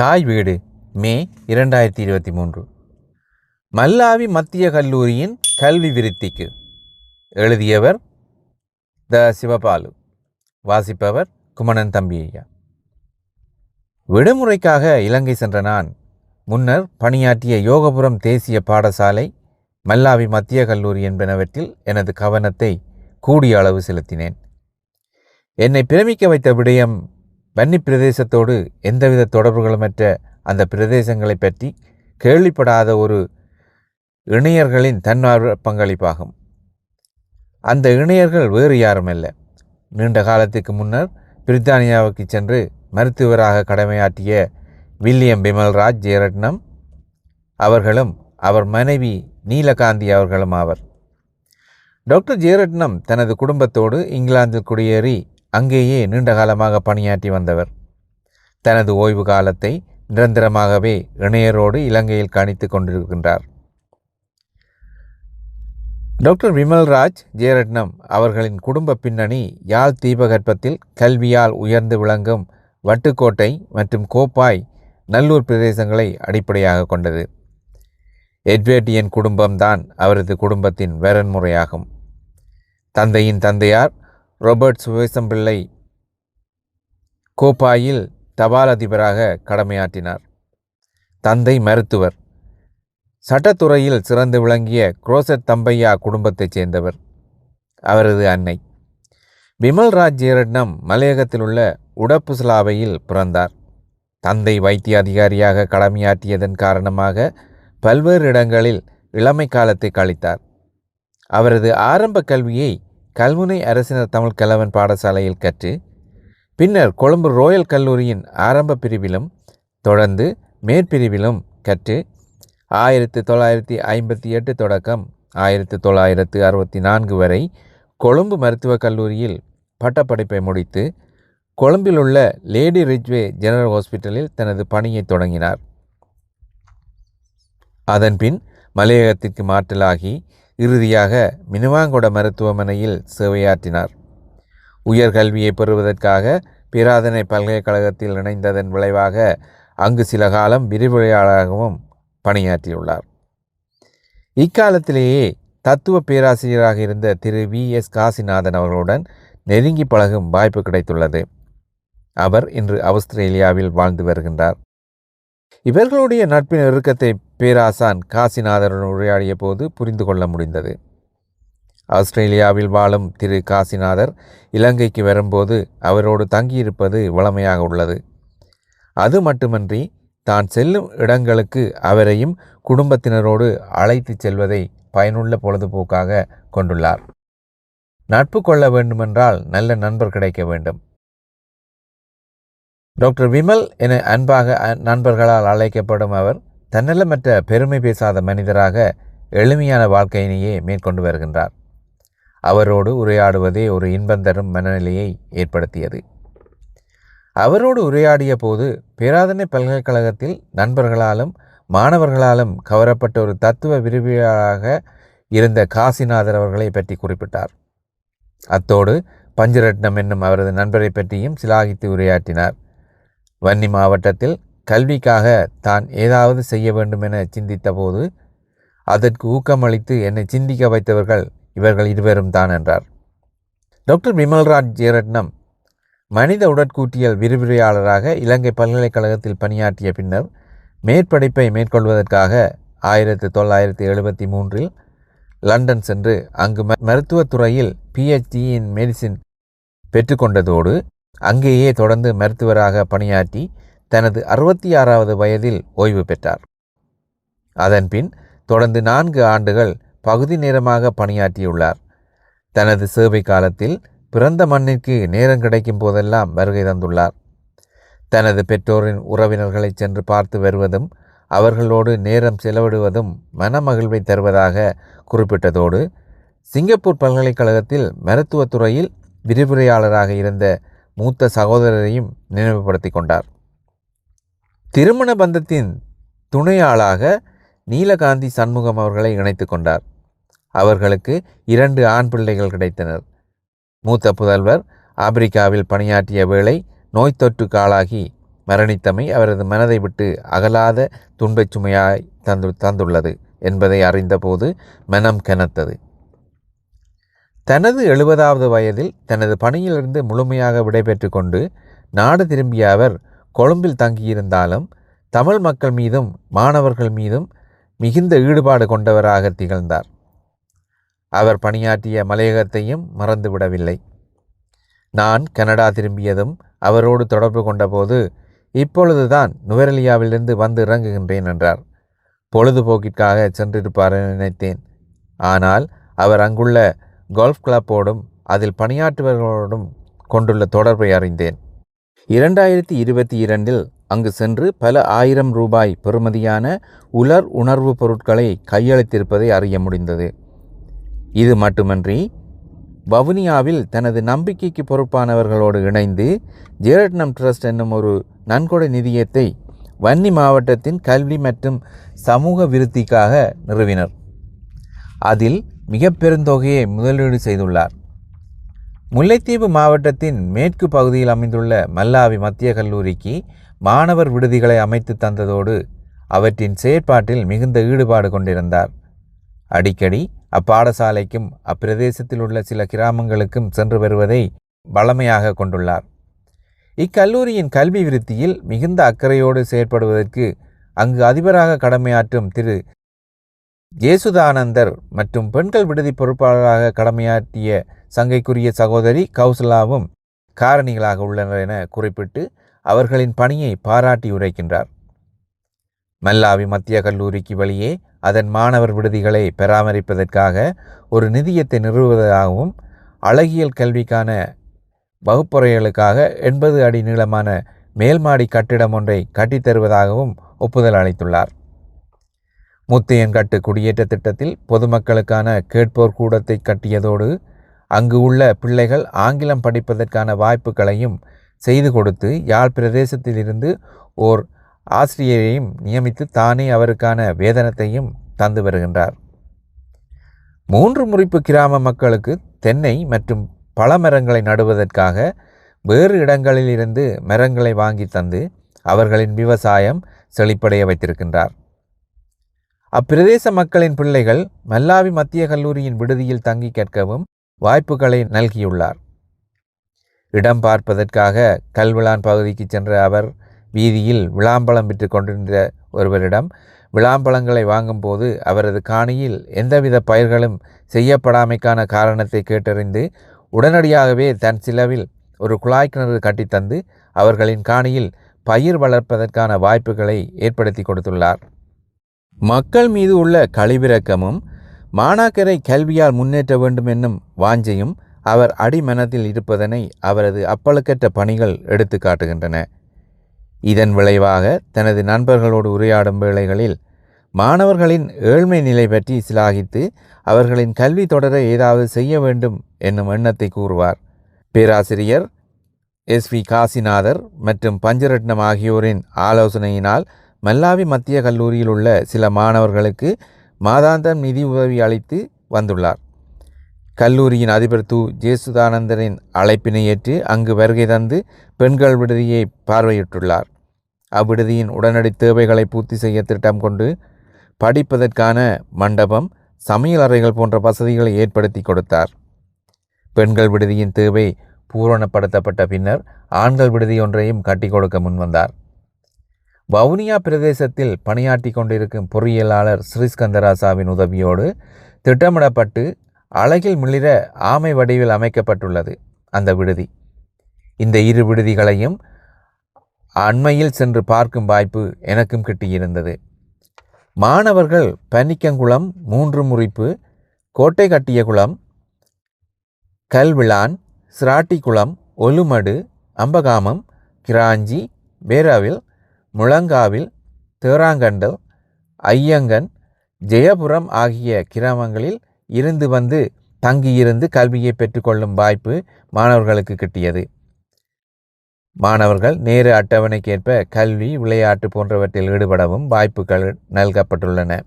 தாய் வீடு மே இரண்டாயிரத்தி இருபத்தி மூன்று. மல்லாவி மத்திய கல்லூரியின் கல்வி விருத்திக்கு எழுதியவர் த சிவபாலு வாசிப்பவர் குமணன் தம்பி ஐயா விடுமுறைக்காக இலங்கை சென்ற நான் முன்னர் பணியாற்றிய யோகபுரம் தேசிய பாடசாலை மல்லாவி மத்திய கல்லூரி என்பனவற்றில் எனது கவனத்தை கூடிய அளவு செலுத்தினேன். என்னை பிரமிக்க வைத்த விடயம் வன்னி பிரதேசத்தோடு எந்தவித தொடர்புகளுமற்ற அந்த பிரதேசங்களை பற்றி கேள்விப்படாத ஒரு இணையர்களின் தன்னார்வ பங்களிப்பாகும் அந்த இணையர்கள் வேறு யாருமல்ல. நீண்ட காலத்துக்கு முன்னர் பிரித்தானியாவுக்கு சென்று மருத்துவராக கடமையாற்றிய வில்லியம் பிமல்ராஜ் ஜெயரட்னம் அவர்களும் அவர் மனைவி நீலகாந்தி அவர்களும் ஆவர். டாக்டர் ஜெயரட்னம் தனது குடும்பத்தோடு இங்கிலாந்தில் குடியேறி அங்கேயே நீண்ட காலமாக பணியாற்றி வந்தவர். தனது ஓய்வு காலத்தை நிரந்தரமாகவே இணையரோடு இலங்கையில் கணித்து கொண்டிருக்கின்றார். டாக்டர் விமல்ராஜ் ஜெயரட்னம் அவர்களின் குடும்ப பின்னணி யாழ் தீபகற்பத்தில் கல்வியால் உயர்ந்து விளங்கும் வட்டுக்கோட்டை மற்றும் கோப்பாய் நல்லூர் பிரதேசங்களை அடிப்படையாக கொண்டது. எட்வேட்டியன் குடும்பம்தான் அவரது குடும்பத்தின் வரன்முறையாகும். தந்தையின் தந்தையார் ரோபர்ட் சுவேசம்பிள்ளை கோப்பாயில் தபால் அதிபராக கடமையாற்றினார். தந்தை மருத்துவர். சட்டத்துறையில் சிறந்து விளங்கிய குரோசட் தம்பையா குடும்பத்தைச் சேர்ந்தவர். அவரது அன்னை. விமல்ராஜ் ஜெயரட்னம் மலையகத்தில் உள்ள உடப்புசலாவையில் பிறந்தார். தந்தை வைத்திய அதிகாரியாக கடமையாற்றியதன் காரணமாக பல்வேறு இடங்களில் இளமை காலத்தை கழித்தார். அவரது ஆரம்ப கல்வியை கல்முனை அரசினர் தமிழ் கலவன் பாடசாலையில் கற்று பின்னர் கொழும்பு ரோயல் கல்லூரியின் ஆரம்ப பிரிவிலும் தொடர்ந்து மேற்பிரிவிலும் கற்று ஆயிரத்தி தொள்ளாயிரத்தி ஐம்பத்தி எட்டு தொடக்கம் ஆயிரத்தி தொள்ளாயிரத்து அறுபத்தி நான்கு வரை கொழும்பு மருத்துவக் கல்லூரியில் பட்டப்படிப்பை முடித்து கொழும்பில் உள்ள லேடி ரிஜ்வே ஜெனரல் ஹாஸ்பிட்டலில் தனது பணியை தொடங்கினார். அதன்பின் மலையகத்திற்கு மாற்றலாகி இறுதியாக மினுவாங்கொட மருத்துவமனையில் சேவையாற்றினார். உயர்கல்வியை பெறுவதற்காக பிராதனை பல்கலைக்கழகத்தில் இணைந்ததன் விளைவாக அங்கு சில காலம் விரிவுரையாளராகவும் பணியாற்றியுள்ளார். இக்காலத்திலேயே தத்துவ பேராசிரியராக இருந்த திரு வி. எஸ். காசிநாதன் அவர்களுடன் நெருங்கி பழகும் வாய்ப்பு கிடைத்துள்ளது. அவர் இன்று ஆஸ்திரேலியாவில் வாழ்ந்து வருகின்றார். இவர்களுடைய நட்பின் இறுக்கத்தை பேராசான் காசிநாதருடன் உரையாடிய போது புரிந்து கொள்ள முடிந்தது. ஆஸ்திரேலியாவில் வாழும் திரு காசிநாதர் இலங்கைக்கு வரும்போது அவரோடு தங்கியிருப்பது வளமையாக உள்ளது. அது மட்டுமன்றி தான் செல்லும் இடங்களுக்கு அவரையும் குடும்பத்தினரோடு அழைத்துச் செல்வதை பயனுள்ள பொழுதுபோக்காக கொண்டுள்ளார். நட்பு கொள்ள வேண்டுமென்றால் நல்ல நண்பர் கிடைக்க வேண்டும். டாக்டர் விமல் என அன்பாக நண்பர்களால் அழைக்கப்படும் அவர் தன்னலமற்ற பெருமை பேசாத மனிதராக எளிமையான வாழ்க்கையினையே மேற்கொண்டு வருகின்றார். அவரோடு உரையாடுவதே ஒரு இன்பந்தரும் மனநிலையை ஏற்படுத்தியது. அவரோடு உரையாடிய போது பேராதனை பல்கலைக்கழகத்தில் நண்பர்களாலும் மாணவர்களாலும் கவரப்பட்ட ஒரு தத்துவ விரிவியாக இருந்த காசிநாதர் அவர்களை பற்றி குறிப்பிட்டார். அத்தோடு பஞ்சரட்னம் என்னும் அவரது நண்பரை பற்றியும் சிலாகித்து உரையாற்றினார். வன்னி மாவட்டத்தில் கல்விக்காக தான் ஏதாவது செய்ய வேண்டும் என சிந்தித்தபோது அதற்கு ஊக்கமளித்து என்னை சிந்திக்க வைத்தவர்கள் இவர்கள் இருவரும் தான் என்றார். டாக்டர் விமல்ராஜ் ஜெயரட்னம் மனித உடற்கூட்டியல் விரிவுரையாளராக இலங்கை பல்கலைக்கழகத்தில் பணியாற்றிய பின்னர் மேற்படிப்பை மேற்கொள்வதற்காக ஆயிரத்தி தொள்ளாயிரத்தி எழுபத்தி மூன்றில் லண்டன் சென்று அங்கு மருத்துவத்துறையில் பிஹெச்டி இன் மெடிசின் பெற்றுக்கொண்டதோடு அங்கேயே தொடர்ந்து மருத்துவராக பணியாற்றி தனது அறுபத்தி ஆறாவது வயதில் ஓய்வு பெற்றார். அதன்பின் தொடர்ந்து நான்கு ஆண்டுகள் பகுதி நேரமாக பணியாற்றியுள்ளார். தனது சேவை காலத்தில் பிறந்த மண்ணிற்கு நேரம் கிடைக்கும் போதெல்லாம் வருகை தந்துள்ளார். தனது பெற்றோரின் உறவினர்களை சென்று பார்த்து வருவதும் அவர்களோடு நேரம் செலவிடுவதும் மனமகிழ்வை தருவதாக குறிப்பிட்டதோடு சிங்கப்பூர் பல்கலைக்கழகத்தில் மருத்துவத்துறையில் விரிவுரையாளராக இருந்த மூத்த சகோதரரையும் நினைவுபடுத்தி கொண்டார். திருமண பந்தத்தின் துணையாளாக நீலகாந்தி சண்முகம் அவர்களை இணைத்து கொண்டார். அவர்களுக்கு இரண்டு ஆண் பிள்ளைகள் கிடைத்தனர். மூத்த புதல்வர் ஆப்பிரிக்காவில் பணியாற்றிய வேளை நோய் தொற்றுக்கு ஆளாகி மரணித்தமை அவரது மனதை விட்டு அகலாத துன்பச் சுமையாய் தந்து தந்துள்ளது என்பதை அறிந்தபோது மனம் கனத்தது. தனது எழுபதாவது வயதில் தனது பணியிலிருந்து முழுமையாக விடைபெற்று கொண்டு நாடு திரும்பிய அவர் கொழும்பில் தங்கியிருந்தாலும் தமிழ் மக்கள் மீதும் மாணவர்கள் மீதும் மிகுந்த ஈடுபாடு கொண்டவராக திகழ்ந்தார். அவர் பணியாற்றிய மலையகத்தையும் மறந்துவிடவில்லை. நான் கனடா திரும்பியதும் அவரோடு தொடர்பு கொண்டபோது இப்பொழுதுதான் நுவரெலியாவிலிருந்து வந்து இறங்குகின்றேன் என்றார். பொழுதுபோக்கிற்காக சென்றிருப்பார் நினைத்தேன். ஆனால் அவர் அங்குள்ள கோல்ஃப் கிளப்போடும் அதில் பணியாற்றுபவர்களோடும் கொண்டுள்ள தொடர்பை அறிந்தேன். இரண்டாயிரத்தி இருபத்தி இரண்டில் அங்கு சென்று பல ஆயிரம் ரூபாய் பெறுமதியான உலர் உணர்வுப் பொருட்களை கையளித்திருப்பதை அறிய முடிந்தது. இது மட்டுமன்றி வவுனியாவில் தனது நம்பிக்கைக்கு பொறுப்பானவர்களோடு இணைந்து ஜேரட்னம் ட்ரஸ்ட் என்னும் ஒரு நன்கொடை நிதியத்தை வன்னி மாவட்டத்தின் கல்வி மற்றும் சமூக விருத்திக்காக நிறுவினர். அதில் மிக பெருந்தொகையை முதலீடு செய்துள்ளார். முல்லைத்தீவு மாவட்டத்தின் மேற்கு பகுதியில் அமைந்துள்ள மல்லாவி மத்திய கல்லூரிக்கு மாணவர் விடுதிகளை அமைத்து தந்ததோடு அவற்றின் செயற்பாட்டில் மிகுந்த ஈடுபாடு கொண்டிருந்தார். அடிக்கடி அப்பாடசாலைக்கும் அப்பிரதேசத்தில் உள்ள சில கிராமங்களுக்கும் சென்று வருவதை வளமையாக கொண்டுள்ளார். இக்கல்லூரியின் கல்வி விருத்தியில் மிகுந்த அக்கறையோடு செயற்படுவதற்கு அங்கு அதிபராக கடமையாற்றும் திரு. இயேசுதானந்தர் மற்றும் பெண்கள் விடுதி பொறுப்பாளராக கடமையாற்றிய சங்கைக்குரிய சகோதரி கௌசலாவும் காரணிகளாக உள்ளனர் என குறிப்பிட்டு அவர்களின் பணியை பாராட்டி உரைக்கின்றார். மல்லாவி மத்திய கல்லூரிக்கு வெளியே அதன் மாணவர் விடுதிகளை பராமரிப்பதற்காக ஒரு நிதியத்தை நிறுவுவதாகவும் அழகியல் கல்விக்கான வகுப்பறைகளுக்காக எண்பது அடி நீளமான மேல்மாடி கட்டிடம் ஒன்றை கட்டித்தருவதாகவும் ஒப்புதல் அளித்துள்ளார். முத்தையங்கட்டு குடியேற்ற திட்டத்தில் பொதுமக்களுக்கான கேட்போர் கூடத்தை கட்டியதோடு அங்கு உள்ள பிள்ளைகள் ஆங்கிலம் படிப்பதற்கான வாய்ப்புகளையும் செய்து கொடுத்து யாழ் பிரதேசத்திலிருந்து ஓர் ஆசிரியரையும் நியமித்து தானே அவருக்கான வேதனத்தையும் தந்து வருகின்றார். மூன்று முறிப்பு கிராம மக்களுக்கு தென்னை மற்றும் பல மரங்களை நடுவதற்காக வேறு இடங்களிலிருந்து மரங்களை வாங்கி தந்து அவர்களின் விவசாயம் செழிப்படைய வைத்திருக்கின்றார். அப்பிரதேச மக்களின் பிள்ளைகள் மல்லாவி மத்திய கல்லூரியின் விடுதியில் தங்கி கேட்கவும் வாய்ப்புகளை நல்கியுள்ளார். இடம் பார்ப்பதற்காக கல்விழான் பகுதிக்கு சென்ற அவர் வீதியில் விளாம்பழம் விற்று கொண்டிருந்த ஒருவரிடம் விளாம்பழங்களை வாங்கும்போது அவரது காணியில் எந்தவித பயிர்களும் செய்யப்படாமைக்கான காரணத்தை கேட்டறிந்து உடனடியாகவே தன் சிலவில் ஒரு குழாய் கிணறு கட்டித்தந்து அவர்களின் காணியில் பயிர் வளர்ப்பதற்கான வாய்ப்புகளை ஏற்படுத்தி கொடுத்துள்ளார். மக்கள் மீது உள்ள கழிவிறக்கமும் மாணாக்கரை கல்வியால் முன்னேற்ற வேண்டும் என்னும் வாஞ்சையும் அவர் அடிமனத்தில் இருப்பதனை அவரது அப்பழுக்கற்ற பணிகள் எடுத்து காட்டுகின்றன. இதன் விளைவாக தனது நண்பர்களோடு உரையாடும் வேளைகளில் மாணவர்களின் ஏழ்மை நிலை பற்றி சிலாகித்து அவர்களின் கல்வி தொடர ஏதாவது செய்ய வேண்டும் என்னும் எண்ணத்தை கூறுவார். பேராசிரியர் எஸ் வி காசிநாதர் மற்றும் பஞ்சரட்னம் ஆகியோரின் ஆலோசனையினால் மல்லாவி மத்திய கல்லூரியில் உள்ள சில மாணவர்களுக்கு மாதாந்தம் நிதி உதவி அளித்து வந்துள்ளார். கல்லூரியின் அதிபர் து ஜேசுதானந்தரின் அழைப்பினை ஏற்று அங்கு வருகை தந்து பெண்கள் விடுதியை பார்வையிட்டுள்ளார். அவ்விடுதியின் உடனடி தேவைகளை பூர்த்தி செய்ய திட்டம் கொண்டு படிப்பதற்கான மண்டபம் சமையல் அறைகள் போன்ற வசதிகளை ஏற்படுத்தி கொடுத்தார். பெண்கள் விடுதியின் தேவை பூரணப்படுத்தப்பட்ட பின்னர் ஆண்கள் விடுதி ஒன்றையும் கட்டி கொடுக்க முன்வந்தார் வவுனியா பிரதேசத்தில் பணியாற்றி கொண்டிருக்கும் பொறியியலாளர் ஸ்ரீஸ்கந்தராசாவின் உதவியோடு திட்டமிடப்பட்டு அழகில் மிளிர ஆமை வடிவில் அமைக்கப்பட்டுள்ளது அந்த விடுதி. இந்த இரு விடுதிகளையும் அண்மையில் சென்று பார்க்கும் வாய்ப்பு எனக்கும் கிட்டியிருந்தது. மாணவர்கள் பனிக்கங்குளம் மூன்று முறிப்பு கோட்டை கட்டிய குளம் கல்விளான் சிராட்டிக்குளம் ஒலுமடு அம்பகாமம் கிராஞ்சி பேராவில் முழங்காவில் தேராங்கண்டல் ஐயங்கன் ஜெயபுரம் ஆகிய கிராமங்களில் இருந்து வந்து தங்கியிருந்து கல்வியை பெற்றுக்கொள்ளும் வாய்ப்பு மாணவர்களுக்கு கிட்டியது. மாணவர்கள் நேரு அட்டவணைக்கேற்ப கல்வி விளையாட்டு போன்றவற்றில் ஈடுபடவும் வாய்ப்புகள் நல்கப்பட்டுள்ளன.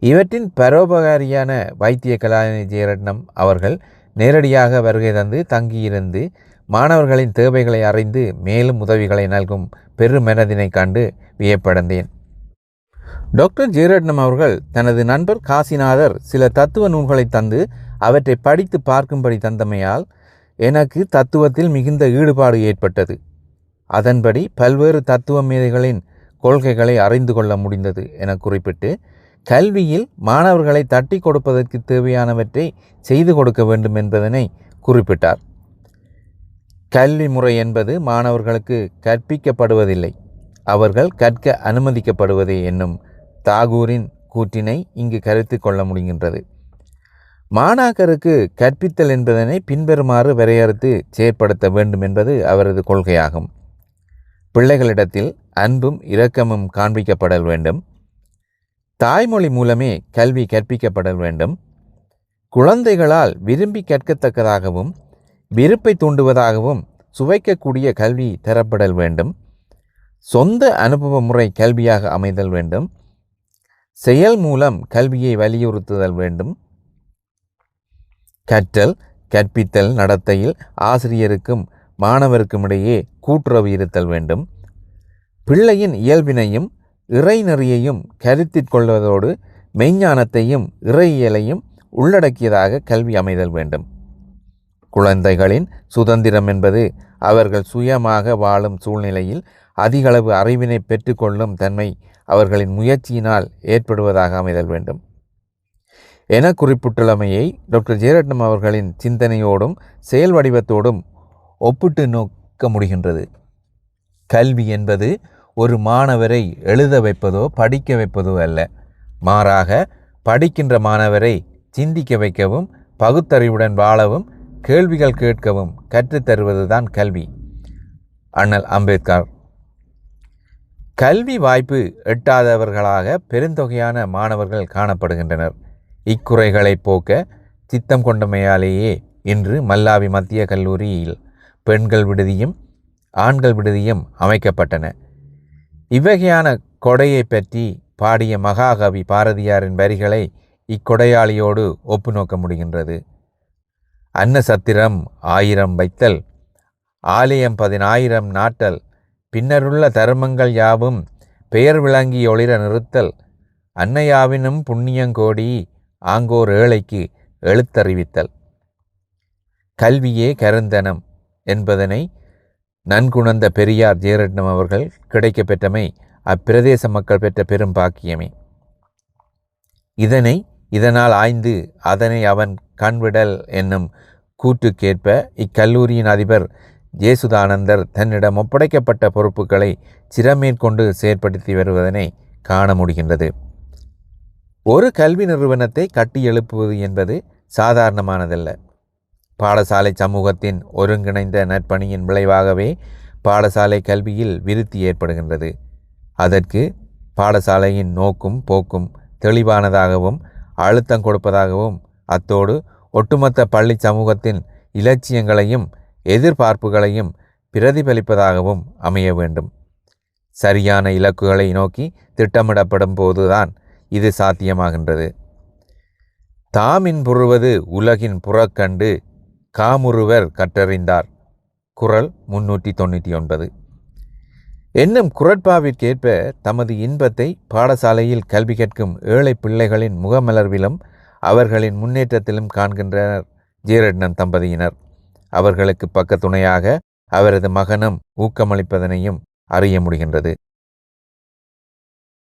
இவற்றின் பரோபகாரியான வைத்திய கலாநிதி ஜெயரட்னம் அவர்கள் நேரடியாக வருகை தந்து தங்கியிருந்து மாணவர்களின் தேவைகளை அறிந்து மேலும் உதவிகளை நல்கும் பெருமெனதினை கண்டு வியப்படைந்தேன். டாக்டர் ஜெயரட்னம் அவர்கள் தனது நண்பர் காசிநாதர் சில தத்துவ நூல்களை தந்து அவற்றை படித்து பார்க்கும்படி தந்தமையால் எனக்கு தத்துவத்தில் மிகுந்த ஈடுபாடு ஏற்பட்டது. அதன்படி பல்வேறு தத்துவ மேதைகளின் கொள்கைகளை அறிந்து கொள்ள முடிந்தது என குறிப்பிட்டு கல்வியில் மாணவர்களை தட்டி கொடுப்பதற்கு தேவையானவற்றை செய்து கொடுக்க வேண்டும் என்பதனை குறிப்பிட்டார். கல்வி முறை என்பது மாணவர்களுக்கு கற்பிக்கப்படுவதில்லை. அவர்கள் கற்க அனுமதிக்கப்படுவதே என்னும் தாகூரின் கூற்றினை இங்கு கருத்து கொள்ள முடிகின்றது. மாணாக்கருக்கு கற்பித்தல் என்பதனை பின்வருமாறு வரையறுத்து செயற்படுத்த வேண்டும் என்பது அவரது கொள்கையாகும். பிள்ளைகளிடத்தில் அன்பும் இரக்கமும் காண்பிக்கப்படல் வேண்டும். தாய்மொழி மூலமே கல்வி கற்பிக்கப்படல் வேண்டும். குழந்தைகளால் விரும்பி கற்கத்தக்கதாகவும் விருப்பை தூண்டுவதாகவும் சுவைக்கக்கூடிய கல்வி தரப்படல் வேண்டும். சொந்த அனுபவ முறை கல்வியாக அமைதல் வேண்டும். செயல் மூலம் கல்வியை வலியுறுத்துதல் வேண்டும். கற்றல் கற்பித்தல் நடத்தையில் ஆசிரியருக்கும் மாணவருக்கும் இடையே கூட்டுறவு இருத்தல் வேண்டும். பிள்ளையின் இயல்பினையும் இறைநெறியையும் கருத்தில் கொள்வதோடு மெய்ஞானத்தையும் இறையியலையும் உள்ளடக்கியதாக கல்வி அமைதல் வேண்டும். குழந்தைகளின் சுதந்திரம் என்பது அவர்கள் சுயமாக வாழும் சூழ்நிலையில் அதிகளவு அறிவினை பெற்றுக்கொள்ளும் தன்மை அவர்களின் முயற்சியினால் ஏற்படுவதாக அமைதல் வேண்டும். என குறிப்பிட்டுள்ளமையை டாக்டர் ஜெயரட்னம் அவர்களின் சிந்தனையோடும் செயல் வடிவத்தோடும் ஒப்பிட்டு நோக்க முடிகின்றது. கல்வி என்பது ஒரு மாணவரை எழுத வைப்பதோ படிக்க வைப்பதோ அல்ல. மாறாக படிக்கின்ற மாணவரை சிந்திக்க வைக்கவும் பகுத்தறிவுடன் வாழவும் கேள்விகள் கேட்கவும் கற்றுத்தருவதுதான் கல்வி. அண்ணல் அம்பேத்கர். கல்வி வாய்ப்பு எட்டாதவர்களாக பெருந்தொகையான மாணவர்கள் காணப்படுகின்றனர். இக்குறைகளை போக்க சித்தம் கொண்டமையாலேயே இன்று மல்லாவி மத்திய கல்லூரியில் பெண்கள் விடுதியும் ஆண்கள் விடுதியும் அமைக்கப்பட்டன. இவ்வகையான கொடையை பற்றி பாடிய மகாகவி பாரதியாரின் வரிகளை இக்கொடையாளியோடு ஒப்பு நோக்க முடிகின்றது. அன்னசத்திரம் ஆயிரம் வைத்தல் ஆலயம் பதினாயிரம் நாட்டல் பின்னருள்ள தர்மங்கள் யாவும் பெயர் விளங்கி ஒளிர நிறுத்தல் அன்னையாவினும் புண்ணியங்கோடி ஆங்கோர் ஏழைக்கு எழுத்தறிவித்தல். கல்வியே கருந்தனம் என்பதனை நன்குணர்ந்த பெரியார் ஜெயரட்னம் அவர்கள் கிடைக்க பெற்றமை அப்பிரதேச மக்கள் பெற்ற பெரும் பாக்கியமே. இதனை இதனால் ஆய்ந்து அதனை அவன் கண்விடல் என்னும் கூற்றுக்கேற்ப இக்கல்லூரியின் அதிபர் ஜேசுதானந்தர் தன்னிடம் ஒப்படைக்கப்பட்ட பொறுப்புகளை சிறமேற்கொண்டு செயற்படுத்தி வருவதனை காண முடிகின்றது. ஒரு கல்வி நிறுவனத்தை கட்டி எழுப்புவது என்பது சாதாரணமானதல்ல. பாடசாலை சமூகத்தின் ஒருங்கிணைந்த நற்பணியின் விளைவாகவே பாடசாலை கல்வியில் விருத்தி ஏற்படுகின்றது. அதற்கு பாடசாலையின் நோக்கும் போக்கும் தெளிவானதாகவும் அழுத்தம் கொடுப்பதாகவும் அத்தோடு ஒட்டுமொத்த பள்ளி சமூகத்தின் இலட்சியங்களையும் எதிர்பார்ப்புகளையும் பிரதிபலிப்பதாகவும் அமைய வேண்டும். சரியான இலக்குகளை நோக்கி திட்டமிடப்படும் போதுதான் இது சாத்தியமாகின்றது. தாமின் புறுவது உலகின் புறக்கண்டு காமுருவர் கற்றறிந்தார். குரல் முன்னூற்றி தொண்ணூற்றி ஒன்பது. என்னும் குரட்பாவிற்கேற்ப தமது இன்பத்தை பாடசாலையில் கல்வி கற்கும் ஏழை பிள்ளைகளின் முகமலர்விலும் அவர்களின் முன்னேற்றத்திலும் காண்கின்றனர் ஜீரட்னன் தம்பதியினர். அவர்களுக்கு பக்கத்துணையாக அவரது மகனும் ஊக்கமளிப்பதனையும் அறிய முடிகின்றது.